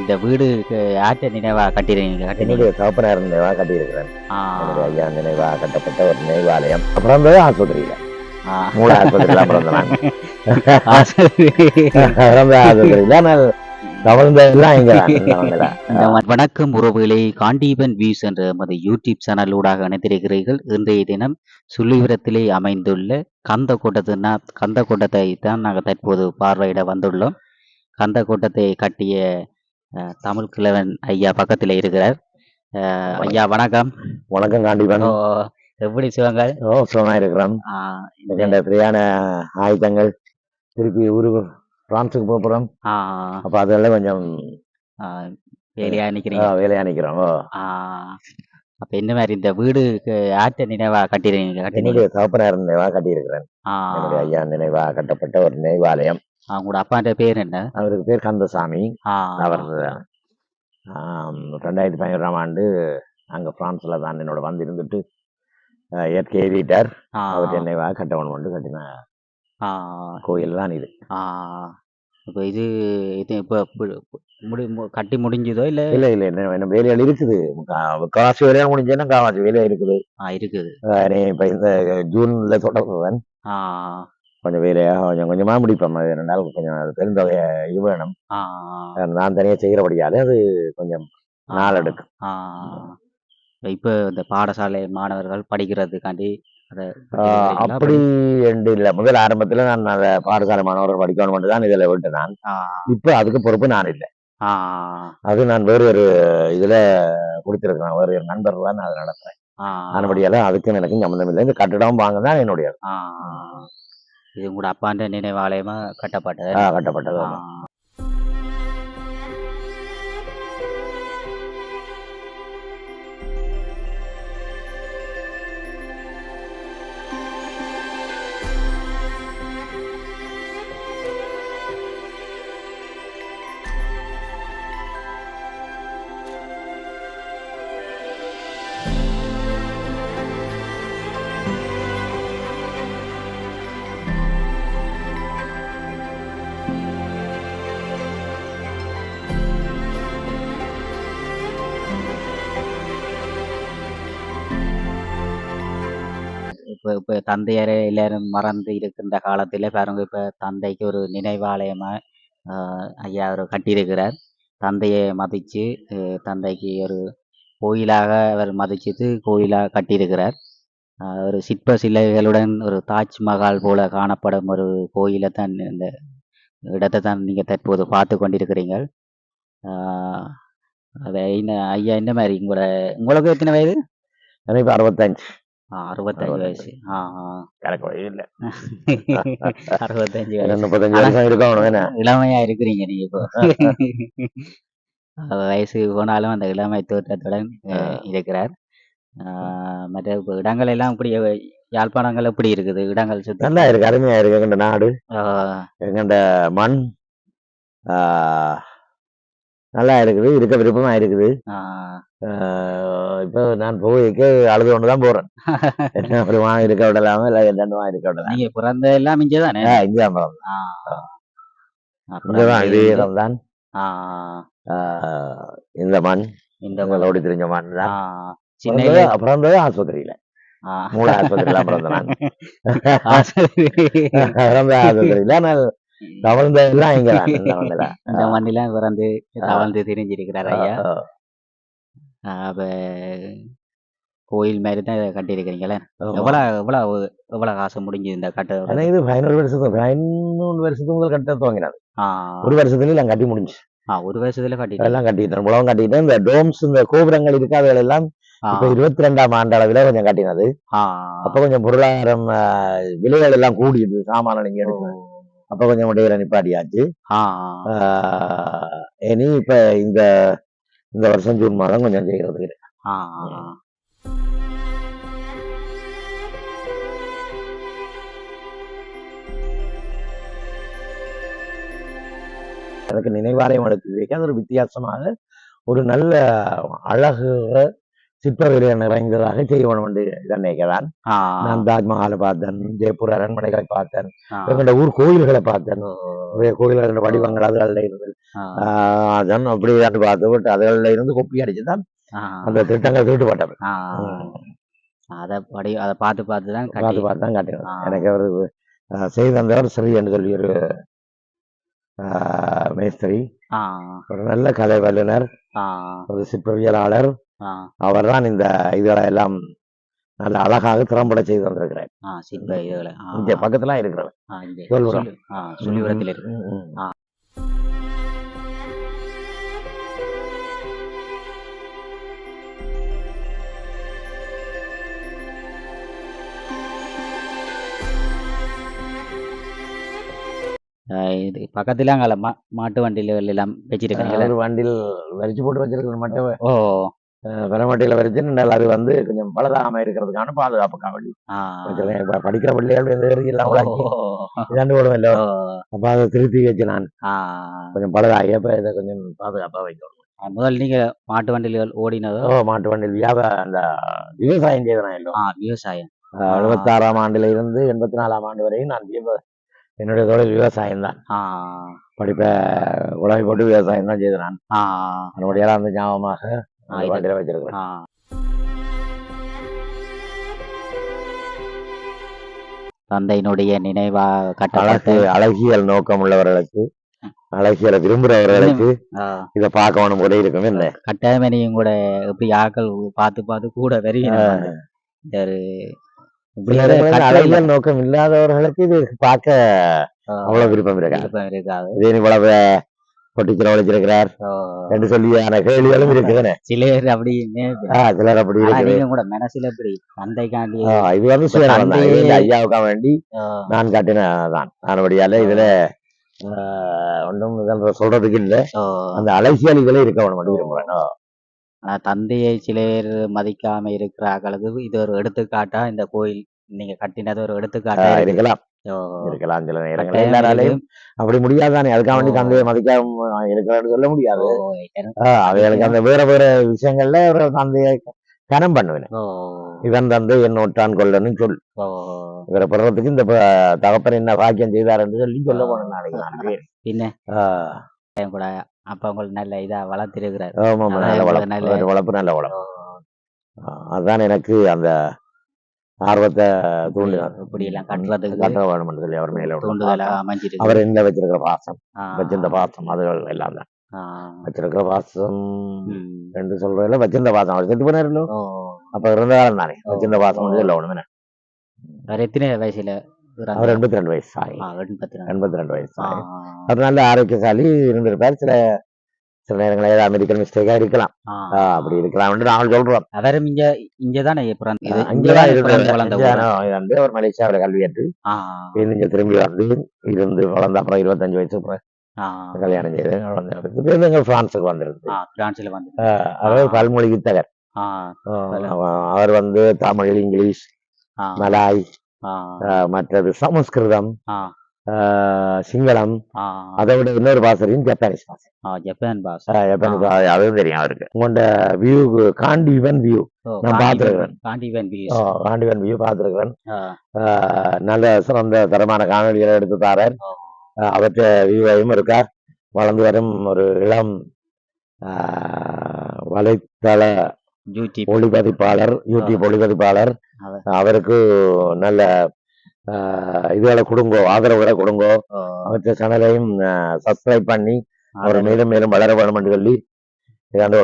இந்த வீடு ஆற்ற நினைவா கட்டிடுறீங்க கட்டினீங்க என்னுடைய தகப்பனார் நினைவா கட்டியிருக்கிறேன் என்னுடைய ஐயா நினைவா கட்டப்பட்ட ஒரு நினைவாலயம். அப்புறம் ஆஸ்பத்திரியில. மூல ஆஸ்பத்திரியில பிறந்த நான் ஆஸ்பத்திரியில நான் வணக்கம் உறவுகளை காண்டீபன் வியூஸ் என்ற எமது யூடியூப் சேனலூடாக இணைந்திருக்கிறீர்கள். இன்றைய தினம் சுள்ளிபுரத்திலே அமைந்துள்ள கந்த கூட்டத்தினா கந்த கூட்டத்தை தான் நாங்கள் தற்போது பார்வையிட வந்துள்ளோம். கந்த கூட்டத்தை கட்டிய தமிழ் கிழவன் ஐயா பக்கத்தில் இருக்கிறார். ஐயா வணக்கம். வணக்கம் காண்டிபன் எப்படி சிவங்க ஓ சுகமா இருக்கிறோம் இந்த- பிரியான ஆயுதங்கள். திருப்பி ஊருக்கு பிரான்ஸுக்கு போக போறோம். ஆஹ், அப்ப அதெல்லாம் கொஞ்சம் வேலையா நிக்கிறீங்க? ஆ, வேலையா. ஆஹ், அப்ப என்ன மாதிரி இந்த வீடு ஆற்ற நினைவா கட்டிடுறீங்க என்னுடைய தகப்பனார் நினைவா கட்டியிருக்கிறேன். என்னுடைய ஐயா நினைவா கட்டப்பட்ட ஒரு நினைவாலயம். அவங்களோட அப்பான்ற பேர் என்ன? அவருக்கு பேர் கந்தசாமி. அவர் ரெண்டாயிரத்தி பதினோராம் ஆண்டு அங்க பிரான்ஸ்ல தான் என்னோட வந்து இருந்துட்டு இயற்கை ஆஹ், அவர் நினைவாக கட்டவன் கொண்டு கட்டின கோயில் தான் இது. இப்ப இது இது இப்ப முடி கட்டி முடிஞ்சதோ இல்ல? இல்ல இல்ல என்ன என்ன வேலைகள் இருக்குது. காசு வேலையா முடிஞ்சேன்னா காவாசி வேலையா இருக்குது. ஆஹ், இருக்குது. இப்ப இந்த ஜூன்ல தொடங்குவேன் கொஞ்சம் வேலையா கொஞ்சம் கொஞ்சமா முடிப்போம் அது ரெண்டு நாள் கொஞ்சம் அது பெருந்தொகையை இது வேணும் நான் தனியா செய்கிறபடியாலே அது கொஞ்சம் நாள் எடுக்கும். இப்ப இந்த பாடசாலை மாணவர்கள் படிக்கிறதுக்காண்டி அதை அப்படி என்று இல்லை. முதல் ஆரம்பத்துல நான் அந்த பாடசாலை மாணவர்கள் படிக்கணும் தான் இதுல விட்டு நான். இப்ப அதுக்கு பொறுப்பு நான் இல்லை. அது நான் வேறு ஒரு இதுல கொடுத்திருக்கிறேன். வேறு ஒரு நண்பர் தான் நான் அதை நடத்துறேன். ஆஹ், அதன்படியால அதுக்கும் எனக்கும் சம்மந்தம் இல்லை. இந்த கட்டடம் வாங்க தான் என்னுடைய. இது உங்களோட அப்பாண்ட நினைவாலயமா கட்டப்பட்டது? கட்டப்பட்டது இப்போ இப்போ தந்தையரே எல்லாரும் மறந்து இருக்கின்ற காலத்தில் பாருங்க இப்போ தந்தைக்கு ஒரு நினைவாலயமாக ஐயா அவர் கட்டியிருக்கிறார். தந்தையை மதித்து தந்தைக்கு ஒரு கோயிலாக அவர் மதிச்சது கோயிலாக கட்டியிருக்கிறார். ஒரு சிற்ப சிலைகளுடன் ஒரு தாஜ்மஹால் போல காணப்படும் ஒரு கோயிலை தான் இந்த இடத்தை தான் நீங்கள் தற்போது பார்த்து கொண்டிருக்கிறீங்கள் அது என்ன ஐயா என்ன மாதிரி உங்களோட உங்களுக்கு எத்தனை வயது? எனக்கு அறுபத்தஞ்சு. அறுபத்தஞ்சு வயசு. எனக்கு வயது இல்லை அறுபத்தஞ்சு வயசு முப்பத்தஞ்சு இளமையா இருக்கிறீங்க நீங்க இப்போ வயசு போனாலும் அந்த இளமை தோற்றத்துடன் இருக்கிறார் ஆஹ், மற்ற இப்போ இடங்கள் எல்லாம் இப்படி யாழ்ப்பாணங்கள் எப்படி இருக்குது இடங்கள் சுத்தி நல்லா இருக்கு அருமையா இருக்கு எங்கண்ட நாடு எங்கண்ட மண் ஆஹ் நல்லா இருக்குது இருக்க விருப்பமா இருக்குது. இப்ப நான் போய்க்கு அழுது கொண்டு தான் போறேன். என்ன அப்புறமா இருக்க விடலாமா இல்ல என்னமா இருக்க விடலாம்? நீங்க பிறந்த எல்லாம் இங்கே தானே இங்கதான் பிறந்தேன். இங்கதான் இதே இடம் தான் ஆஹ் இந்த மண் இந்த உங்களோடு தெரிஞ்ச மண் தான் சின்ன பிறந்தது ஆஸ்பத்திரியில. மூல ஆஸ்பத்திரியில பிறந்தேன் நான். ஆஸ்பத்திரி. பிறந்த ஆஸ்பத்திரியில நான் தவழ்ந்ததெல்லாம் இங்க இந்த மண்ணுல. இந்த மண்ணிலாம் பிறந்து தவழ்ந்து திரிஞ்சிருக்கிறார் ஐயா. அப்ப கோயில் மாதிரி தான் கட்டியிருக்கிறீங்களே. எவ்வளவு எவ்வளவு எவ்வளவு காசு முடிஞ்சு இந்த கட்ட இது பதினோரு வருஷத்துக்கு பதினொன்று வருஷத்துக்கு முதல் கட்ட துவங்கினது. ஆஹ் ஒரு வருஷத்துல நான் கட்டி முடிஞ்சு ஆஹ் ஒரு வருஷத்துல கட்டிட்டு அதெல்லாம் கட்டிட்டேன். உலகம் கட்டிட்டேன். இந்த டோம்ஸ் இந்த கோபுரங்கள் இருக்கு அதுகள் எல்லாம் இப்ப இருபத்தி ரெண்டாம் ஆண்டு அளவில் கொஞ்சம் கட்டினது. அப்ப கொஞ்சம் பொருளாதாரம் விலைகள் எல்லாம் கூடியது சாமான நீங்க எடுக்கணும் அப்ப கொஞ்சம் இடையில நிப்பாட்டியாச்சு. இனி இப்ப இந்த இந்த வருஷம் ஜூன் மாதம் கொஞ்சம் செய்யறது இருக்கு. எனக்கு நினைவாலயம் எடுத்து வைக்க அது ஒரு வித்தியாசமாக ஒரு நல்ல அழகு சிற்ப வேலையை நிறைந்ததாக செய்யணும் என்று நினைக்கிறேன். நான் தாஜ்மஹாலை பார்த்தேன் ஜெய்ப்பூர் அரண்மனைகளை பார்த்தேன் எங்களோட ஊர் கோயில்களை பார்த்தேன். கோயில்களோட வடிவங்கள் அதுகளில் ஆஹ் அதான் அப்படி பார்த்து விட்டு அதுகளில் இருந்து கொப்பி அடிச்சு தான் ஆ, அந்த திட்டங்கள் தீட்டுப்பட்டது. அத படி அத பார்த்து பார்த்து தான் பார்த்து பார்த்து தான் காட்டினது. ஆ. எனக்கு அவர் செய்தந்தவர் ஸ்ரீ என்று சொல்லி ஒரு மேஸ்திரி. ஒரு நல்ல கதை வல்லுனர் ஆ, ஒரு சிற்பவியலாளர் அவர் தான் இந்த இதுகளை எல்லாம் நல்ல அழகாக திறம்பட செய்து வந்திருக்கிறார். சிற்ப இதுகளை. இங்க பக்கத்துல இருக்கிறவர். சொல்லுறோம். இருக்கு. இது பக்கத்துல அங்கே மா மாட்டு வண்டிகள் எல்லாம் வச்சிருக்காங்க ஒரு வண்டியில் வரிச்சு போட்டு வச்சிருக்கிற மட்டும் ஓ பெரமட்டியில் வரிச்சு நின்றால் அது வந்து கொஞ்சம் பலதாம இருக்கிறதுக்கான பாதுகாப்புக்காக வேண்டி. படிக்கிற பிள்ளைகள் ஓ, உடைச்சி இதாண்டு ஓ, அப்ப அதை திருத்தி வச்சு நான். கொஞ்சம் பலதாகி அப்ப இதை கொஞ்சம் பாதுகாப்பா வைக்கணும். முதல் நீங்க மாட்டு வண்டிகள் ஓடினதோ? மாட்டு வண்டியில் வியாப அந்த விவசாயம் செய்தேன் ஆ, விவசாயம். எழுபத்தாறாம் ஆண்டுல இருந்து எண்பத்தி நாலாம் ஆண்டு வரையும் நான் என்னுடைய தொழில் விவசாயம் தான். படிப்பை உழவை போட்டு விவசாயம் தான் செய்தேன் நான். ஆ, என்னுடைய அந்த ஞாபகமாக வண்டியில வச்சிருக்கிறேன் ஆ. தந்தையினுடைய நினைவா அழகு அழகியல் நோக்கம் உள்ளவர்களுக்கு அழகியலை விரும்புறவர்களுக்கு இதை பார்க்கணும் போல இருக்கும் என்ன? கட்டாயமணியும் கூட எப்படி ஆக்கள் பார்த்து பார்த்து கூட கட்டளையில, அழகியல் நோக்கம் இல்லாதவர்களுக்கு இது பார்க்க அவ்வளவு விருப்பம் இருக்காது. விருப்பம் இருக்காது. இதே இவ்வளவு பொட்டிச்சில உழைச்சிருக்கிறார் ஓ, என்று சொல்லியான கேள்விகளும் இருக்குதுன்னு. சில பேர் அப்படி நினைப்பேன். ஆஹ் சிலர் அப்படி கூட மனசுல எப்படி தந்தைக்காண்டி இது வந்து சுயநலம் தான். ஐயாவுக்காக வேண்டி நான் காட்டினதான் நானுபடியால இதுல ஒன்றும் சொல்றதுக்கு இல்ல. அந்த இதுல இருக்க வேணும் விரும்புறேன் ஆனா தந்தையை சில பேர் மதிக்காம இருக்கிறார்களுக்கு இது ஒரு எடுத்துக்காட்டா? இந்த கோயில் நீங்க கட்டினது ஒரு எடுத்துக்காட்டா. இருக்கலாம். இருக்கலாம் சில கட்டாயம் எல்லாராலையும் அப்படி முடியாதானே? அதுக்காக வேண்டி. தந்தையை மதிக்காம இருக்கிறேன்னு சொல்ல முடியாது. அவைகளுக்கு அந்த வேற வேற விஷயங்கள்ல ஒரு தந்தையை கனம் பண்ணுவேன். இவன் தந்தை என் ஒட்டான் கொள்ளன்னு சொல். இவரை பெறறதுக்கு இந்த தகப்பன் என்ன பாக்கியம் செய்தார் என்று சொல்லி சொல்ல போனேன் நாளைக்கு. பின்ன கூட அப்ப உங்களுக்கு நல்ல இதா வளர்த்திருக்கிறார். ஆமா நல்ல வளர்ப்பு நல்ல- வளர்ப்பு அதான் எனக்கு அந்த ஆர்வத்தை தூண்டினார். இப்படி எல்லாம் கட்டுறதுக்கு கட்ட வேணும்னு சொல்லி அவர் மேல உள்ள தூண்டுதலா பாசம். அமைஞ்சிருக்கு அவர் என்ன வச்சிருக்கிற பாசம். வச்சிருந்த பாசம் அதுகள் எல்லாம் தான். வச்சிருக்கிற பாசம். என்று சொல்றதுல வச்சிருந்த பாசம். அவர் செத்து போனாருல்லோ அப்ப இருந்த காலம் தானே வச்சிருந்த பாசம் சொல்ல ஒண்ணுமே. அவர் எத்தனை வயசுல? அவர் எண்பத்தி ரெண்டு வயசு எண்பத்தி ரெண்டு. வயசு அவர் நல்ல ஆரோக்கியசாலி இருந்திருப்பார். சில சில நேரங்களில் ஏதாவது மெடிக்கல் மிஸ்டேக்கா இருக்கலாம். அப்படி இருக்கலாம்னு நாங்கள் சொல்றோம். அவரும் இங்க இங்கதானே வந்து அவர் மலேசியாவில் கல்வி கற்று இங்க திரும்பி வந்து இருந்து வளர்ந்த அப்புறம் இருபத்தஞ்சு வயசு கல்யாணம் செய்து வளர்ந்து எங்கள் பிரான்ஸுக்கு வந்திருந்து ஆ, பிரான்ஸ்ல வந்து அவர் பல்மொழி வித்தகர் அவர் வந்து தமிழ் இங்கிலீஷ் மலாய் மற்றது சமஸ்கிருதம் சிங்களம் அதை விட இன்னொரு பாசறையும் ஜப்பானீஸ் பாசை ஆ, ஜப்பான் பாஸ் பாஷை, அதுவும் தெரியும் அவருக்கு. உங்களோட வியூ காண்டிவன் வியூ நான் பார்த்திருக்கிறேன். காண்டிவன் பீஸ் காண்டிவன் வியூ பார்த்துருக்கிறேன். நல்ல சிறந்த தரமான காணொலிகளை எடுத்து ஆஹ் அவற்றை வியூவையும் இருக்கார். வளர்ந்து வரும் ஒரு இளம் வலைத்தள யூடியூப் ஒளிப்பதிப்பாளர் யூடியூப் ஒளிப்பதிப்பாளர் அவர். அவருக்கு நல்ல இதுகளை கொடுங்கோ ஆதரவுகளை கொடுங்கோ. அவற்றை சேனலையும் சப்ஸ்கிரைப் பண்ணி அவர் மேலும் மேலும் வளர வேண்டும் என்று சொல்லி இதாண்டு